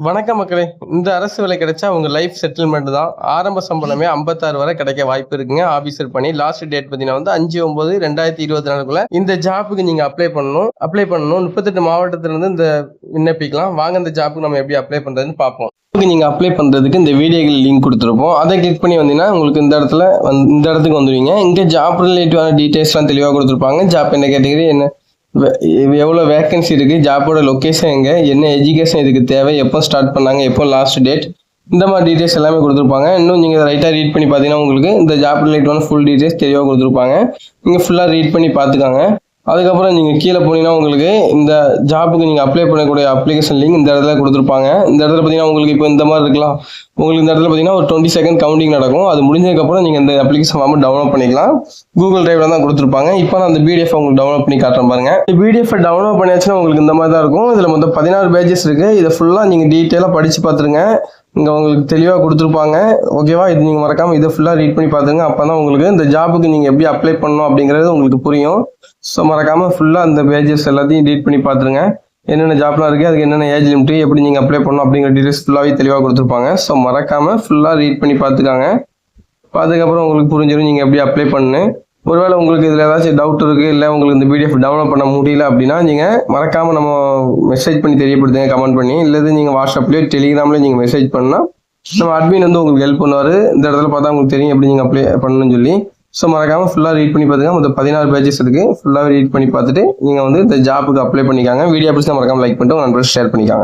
வணக்கம் மக்களே. இந்த அரசு வேலை கிடைச்சா உங்க லைஃப் செட்டில்மெண்ட் தான். ஆரம்ப சம்பளமே ஐம்பத்தாறு வரை கிடைக்க வாய்ப்பு இருக்குங்க. ஆபீசர் பண்ணி லாஸ்ட் டேட் பார்த்தீங்கன்னா வந்து அஞ்சு ஒன்பது ரெண்டாயிரத்தி இருபத்தி நாலுக்குள்ள இந்த ஜாப்புக்கு நீங்க அப்ளை பண்ணணும். அப்ளை பண்ணணும். முப்பத்தெட்டு மாவட்டத்துல இருந்து இந்த விண்ணப்பிக்கலாம். வாங்க இந்த ஜாப்புக்கு நம்ம எப்படி அப்ளை பண்றதுன்னு பார்ப்போம். இதுக்கு நீங்க அப்ளை பண்றதுக்கு இந்த வீடியோகள் லிங்க் கொடுத்துருப்போம். அதை கிளிக் பண்ணி வந்தீங்கன்னா உங்களுக்கு இந்த இடத்துல வந்து இந்த இடத்துக்கு வந்துடுவீங்க இங்க ஜாப் ரிலேட்டிவான டீட்டெயில்ஸ்லாம் தெளிவாக கொடுத்துருப்பாங்க. ஜாப் என்ன கேட்டகரி என்ன எவ்வளோ வேகன்சி இருக்குது ஜாப்போட லொக்கேஷன் எங்கே? என்ன எஜுகேஷன் இதுக்கு தேவை? எப்போ ஸ்டார்ட் பண்ணாங்க? எப்போ லாஸ்ட் டேட் இந்த மாதிரி டீட்டெயில்ஸ் எல்லாமே கொடுத்துருப்பாங்க. இன்னும் நீங்கள் ரைட்டாக ரீட் பண்ணி பார்த்தீங்கன்னா உங்களுக்கு இந்த ஜாப் ரிலேட்டடான ஃபுல் டீட்டெயில்ஸ் தெளிவாக கொடுத்துருப்பாங்க. நீங்கள் ஃபுல்லாக ரீட் பண்ணி பார்த்துக்காங்க. அதுக்கப்புறம் நீங்கள் கீழே போனீங்கன்னா உங்களுக்கு இந்த ஜாப்புக்கு நீங்கள் அப்ளை பண்ணக்கூடிய அப்ளிகேஷன் லிங்க் இந்த இடத்துல கொடுத்துருப்பாங்க. இந்த இடத்துல பார்த்தீங்கன்னா உங்களுக்கு இப்போ இந்த மாதிரி இருக்கலாம். உங்களுக்கு இந்த இடத்துல பார்த்தீங்கன்னா ஒரு டுவெண்ட்டி செகண்ட் கவுண்டிங் நடக்கும். அது முடிஞ்சதுக்கப்புறம் நீங்கள் இந்த அப்ளிகேஷன் ஃபார்ம் டவுன்லோட் பண்ணிக்கலாம். கூகுள் டிரைவில் தான் கொடுத்துருப்பாங்க. இப்போ நான் அந்த பிடிஎஃப் உங்களுக்கு டவுன்லோட் பண்ணி காட்டுறேன் பாருங்க. இந்த பிடிஎஃப் டவுன்லோட் பண்ணியாச்சுன்னா உங்களுக்கு இந்த மாதிரி தான் இருக்கும். இதில் மொத்தம் பதினாறு பேஜஸ் இருக்குது இதை ஃபுல்லாக நீங்கள் டீட்டெயிலாக படிச்சு பார்த்துருங்க. இங்கே உங்களுக்கு தெளிவாக கொடுத்துருப்பாங்க. ஓகேவா இது நீங்கள் மறக்காமல் இதை ஃபுல்லாக ரீட் பண்ணி பார்த்துங்க. அப்போ தான் உங்களுக்கு இந்த ஜாபுக்கு நீங்கள் எப்படி அப்ளை பண்ணணும் அப்படிங்கிறது உங்களுக்கு புரியும். ஸோ மறக்காமல் ஃபுல்லாக அந்த பேஜஸ் எல்லாத்தையும் ரீட் பண்ணி பார்த்துருங்க. என்னென்ன ஜாப்லாம் இருக்குது அதுக்கு என்னென்ன ஏஜ் லிமிட் எப்படி நீங்கள் அப்ளை பண்ணணும் அப்படிங்கிற டீட்டெயில்ஸ் ஃபுல்லாகவே தெளிவாக கொடுத்துருப்பாங்க. ஸோ மறக்காமல் ஃபுல்லாக ரீட் பண்ணி பார்த்துக்காங்க. அதுக்கப்புறம் உங்களுக்கு புரிஞ்சிடும் நீங்கள் எப்படி அப்ளை பண்ணு. ஒருவேளை உங்களுக்கு இதில் ஏதாச்சும் டவுட் இருக்குது இல்லை உங்களுக்கு இந்த பிடிஎஃப் டவுன்லோட் பண்ண முடியல அப்படின்னா நீங்கள் மறக்காமல் நம்ம மெசேஜ் பண்ணி தெரியப்படுத்துங்க கமெண்ட் பண்ணி. இல்லது நீங்கள் வாட்ஸ்அப்லேயோ டெலிகிராம்லேயோ நீங்கள் மெசேஜ் பண்ணால் நம்ம அட்மின் வந்து உங்களுக்கு ஹெல்ப் பண்ணுவார். இந்த இடத்துல பார்த்தா உங்களுக்கு தெரியும் எப்படி நீங்கள் அப்ளை பண்ணணும்னு சொல்லி. ஸோ மறக்காமல் ஃபுல்லாக ரீட் பண்ணி பார்த்துங்க மொத்தம் பதினாறு பேஜஸ் இருக்குது ஃபுல்லாக ரீட் பண்ணி பார்த்துட்டு நீங்கள் வந்து இந்த ஜாப்புக்கு அப்ளை பண்ணிக்காங்க. வீடியோ பிடிச்சா மறக்காமல் லைக் பண்ணிட்டு உங்கள் நண்பர்கள் ஷேர் பண்ணிக்காங்க.